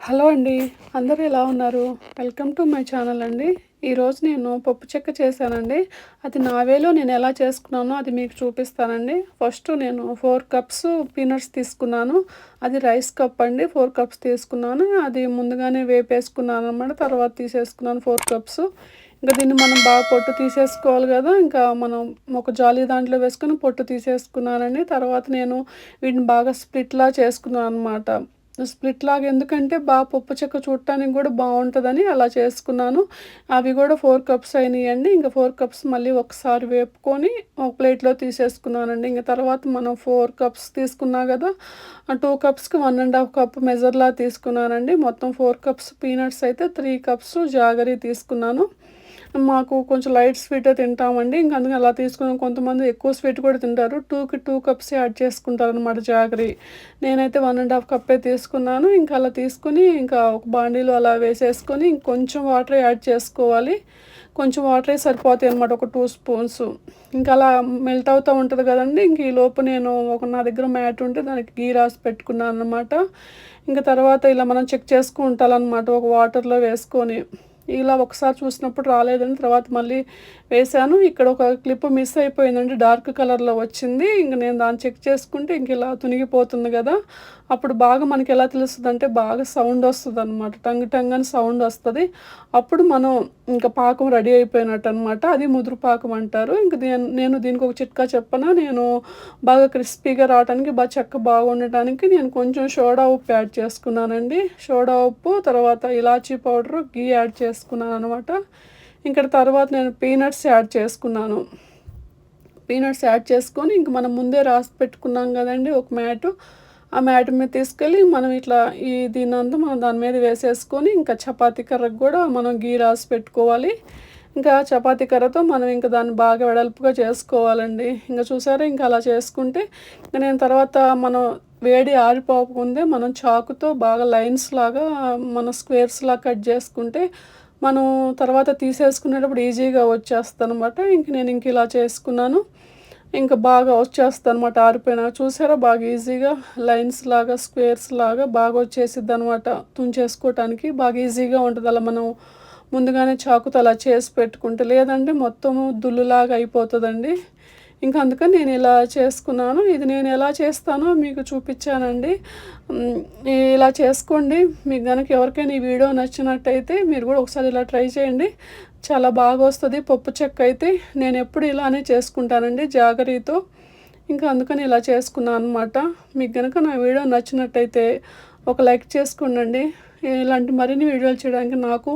Hello అండి అందరూ ఎలా ఉన్నారు? వెల్కమ్ టు మై ఛానల్ అండి. ఈరోజు నేను పప్పు చెక్క చేశానండి. అది నా వేలో నేను ఎలా చేసుకున్నానో అది మీకు చూపిస్తానండి. ఫస్ట్ నేను ఫోర్ కప్స్ పీనట్స్ తీసుకున్నాను. అది రైస్ కప్ అండి ఫోర్ కప్స్ తీసుకున్నాను. అది ముందుగానే వేపేసుకున్నాను అనమాట తర్వాత తీసేసుకున్నాను ఫోర్ కప్స్. ఇంకా దీన్ని మనం బాగా పొట్టు తీసేసుకోవాలి కదా ఇంకా మనం ఒక జాలీ దాంట్లో వేసుకొని పొట్టు తీసేసుకున్నానండి. తర్వాత నేను వీటిని బాగా స్ప్లిట్లా చేసుకున్నాను అనమాట స్ప్లిట్ లాగా ఎందుకంటే బాగా పప్పు చెక్క చూడటానికి కూడా బాగుంటుందని అలా చేసుకున్నాను. అవి కూడా ఫోర్ కప్స్ అయినాయండి. ఇంకా ఫోర్ కప్స్ మళ్ళీ ఒకసారి వేపుకొని ఒక ప్లేట్లో తీసేసుకున్నానండి. ఇంకా తర్వాత మనం ఫోర్ కప్స్ తీసుకున్నా కదా టూ కప్స్కి వన్ అండ్ హాఫ్ కప్ మెజర్లా తీసుకున్నానండి. మొత్తం ఫోర్ కప్స్ పీనట్స్ అయితే త్రీ కప్స్ జాగరీ తీసుకున్నాను. మాకు కొంచెం లైట్ స్వీటే తింటామండి. ఇంకా అందుకని అలా తీసుకుని కొంతమంది ఎక్కువ స్వీట్ కూడా తింటారు. టూకి టూ కప్స్ యాడ్ చేసుకుంటారు అనమాట జాగరి నేనైతే వన్ అండ్ హాఫ్ కప్పే తీసుకున్నాను. ఇంకా అలా తీసుకుని ఇంకా ఒక బాండీలో అలా వేసేసుకొని ఇంకొంచెం వాటర్ యాడ్ చేసుకోవాలి. కొంచెం వాటరే సరిపోతాయి అనమాట ఒక టూ స్పూన్స్. ఇంకా అలా మెల్ట్ అవుతూ ఉంటుంది కదండి. ఇంక ఈ లోపు నేను ఒక నా దగ్గర మ్యాట్ ఉంటే దానికి గీ రాసి పెట్టుకున్నాను అనమాట ఇంకా తర్వాత ఇలా మనం చెక్ చేసుకుంటాలన్నమాట ఒక వాటర్లో వేసుకొని. ఇలా ఒకసారి చూసినప్పుడు రాలేదని తర్వాత మళ్ళీ వేశాను. ఇక్కడ ఒక క్లిప్ మిస్ అయిపోయిందండి. డార్క్ కలర్లో వచ్చింది. ఇంక నేను దాన్ని చెక్ చేసుకుంటే ఇంక ఇలా తునిగిపోతుంది కదా. అప్పుడు బాగా మనకి ఎలా తెలుస్తుంది అంటే బాగా సౌండ్ వస్తుంది అనమాట టంగ్ టంగ్ అని సౌండ్ వస్తుంది. అప్పుడు మనం ఇంకా పాకం రెడీ అయిపోయినట్టు అనమాట అది ముదురు పాకం అంటారు. ఇంక నేను దీనికి ఒక చిట్కా చెప్పనా? నేను బాగా క్రిస్పీగా రావడానికి బాగా చెక్క బాగుండటానికి నేను కొంచెం సోడా ఉప్పు యాడ్ చేసుకున్నానండి. సోడా ఉప్పు తర్వాత ఇలాచీ పౌడరు గీ యాడ్ చేసుకున్నాను అనమాట ఇక్కడ తర్వాత నేను పీనట్స్ యాడ్ చేసుకున్నాను. పీనట్స్ యాడ్ చేసుకొని ఇంక మనం ముందే రాసి పెట్టుకున్నాం కదండి ఒక మ్యాటు. ఆ మ్యాట్ మీద తీసుకెళ్ళి మనం ఇట్లా ఈ దీనంతా మనం దాని మీద వేసేసుకొని ఇంకా చపాతీ కర్రకు కూడా మనం గీ రాసి పెట్టుకోవాలి. ఇంకా చపాతీ కర్రతో మనం ఇంకా దాన్ని బాగా వెడల్పుగా చేసుకోవాలండి. ఇంకా చూసారా ఇంకా అలా చేసుకుంటే ఇంకా నేను తర్వాత మనం వేడి ఆరిపోకముందే మనం చాకుతో బాగా లైన్స్ లాగా మన స్క్వేర్స్ లాగా కట్ చేసుకుంటే మనం తర్వాత తీసేసుకునేటప్పుడు ఈజీగా వచ్చేస్తుంది అనమాట ఇంక నేను ఇంక ఇలా చేసుకున్నాను. ఇంకా బాగా వచ్చేస్తుంది అనమాట ఆరిపోయిన చూసారా? బాగా ఈజీగా లైన్స్ లాగా స్క్వేర్స్ లాగా బాగా వచ్చేసిద్ది అనమాట తుంచేసుకోవటానికి బాగా ఈజీగా ఉంటుంది. అలా మనం ముందుగానే చాకుతో అలా చేసి పెట్టుకుంటే లేదంటే మొత్తము దుల్లులాగా అయిపోతుందండి. ఇంకా అందుకని నేను ఇలా చేసుకున్నాను. ఇది నేను ఎలా చేస్తానో మీకు చూపించానండి. ఇలా చేసుకోండి. మీకు కనుక ఎవరికైనా ఈ వీడియో నచ్చినట్టయితే మీరు కూడా ఒకసారి ఇలా ట్రై చేయండి. చాలా బాగా వస్తుంది. పప్పు చెక్క అయితే నేను ఎప్పుడు ఇలానే చేసుకుంటానండి జాగరీతో. ఇంకా అందుకని ఇలా చేసుకున్నాను అనమాట మీకు కనుక నా వీడియో నచ్చినట్టయితే ఒక లైక్ చేసుకోండి ఇలాంటి మరిన్ని వీడియోలు చేయడానికి నాకు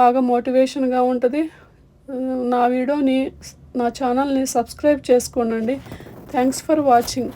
బాగా మోటివేషన్గా ఉంటుంది. నా వీడియోని నా ఛానల్ని సబ్స్క్రైబ్ చేసుకోనండి. Thanks for watching